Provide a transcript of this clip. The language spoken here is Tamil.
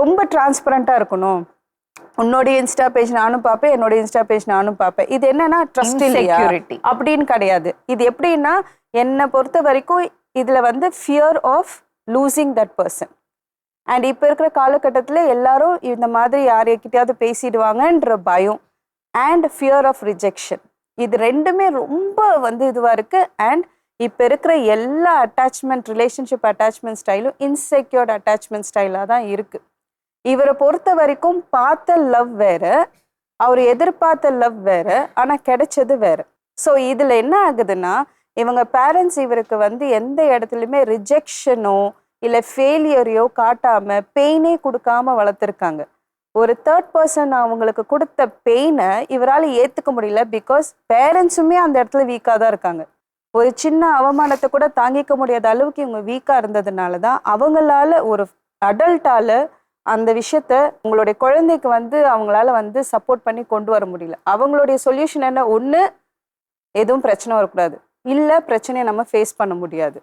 ரொம்ப டிரான்ஸ்பரண்டா இருக்கணும். உன்னோட இன்ஸ்டா பேஜ் நானும் பார்ப்பேன் என்னோட இன்ஸ்டா பேஜ் நானும் பார்ப்பேன். இது என்னன்னா ட்ரஸ்ட் Insecurity. அப்படின்னு கிடையாது. இது எப்படின்னா என்னை பொறுத்த வரைக்கும் இதுல வந்து fear of losing that person and இப்போ இருக்கிற காலகட்டத்தில் எல்லாரும் இந்த மாதிரி யாரைக்கிட்டையாவது பேசிடுவாங்கன்ற பயம் அண்ட் ஃபியர் ஆஃப் ரிஜெக்ஷன் இது ரெண்டுமே ரொம்ப வந்து இதுவாக இருக்கு. அண்ட் இப்போ இருக்கிற எல்லா அட்டாச்மெண்ட் ரிலேஷன்ஷிப் அட்டாச்மெண்ட் ஸ்டைலும் இன்செக்யூர்ட் அட்டாச்மெண்ட் ஸ்டைலாக தான் இருக்கு. இவரை பொறுத்த வரைக்கும் பார்த்த லவ் வேற அவர் எதிர்பார்த்த லவ் வேற ஆனால் கிடைச்சது வேற. ஸோ இதில் என்ன ஆகுதுன்னா இவங்க பேரண்ட்ஸ் இவருக்கு வந்து எந்த இடத்துலையுமே ரிஜெக்ஷனோ இல்லை ஃபெயிலியரையோ காட்டாம பெயினே கொடுக்காம வளர்த்துருக்காங்க. ஒரு தேர்ட் பர்சன் அவங்களுக்கு கொடுத்த பெயினை இவரால் ஏற்றுக்க முடியல பிகாஸ் பேரண்ட்ஸுமே அந்த இடத்துல வீக்காக தான் இருக்காங்க. ஒரு சின்ன அவமானத்தை கூட தாங்கிக்க முடியாத அளவுக்கு இவங்க வீக்காக இருந்ததுனால தான் அவங்களால ஒரு அடல்ட்டால் அந்த விஷயத்த உங்களுடைய குழந்தைக்கு வந்து அவங்களால வந்து சப்போர்ட் பண்ணி கொண்டு வர முடியல. அவங்களுடைய சொல்யூஷன் என்ன? ஒன்று எதுவும் பிரச்சனை வரக்கூடாது. இல்லை பிரச்சனையை நம்ம ஃபேஸ் பண்ண முடியாது.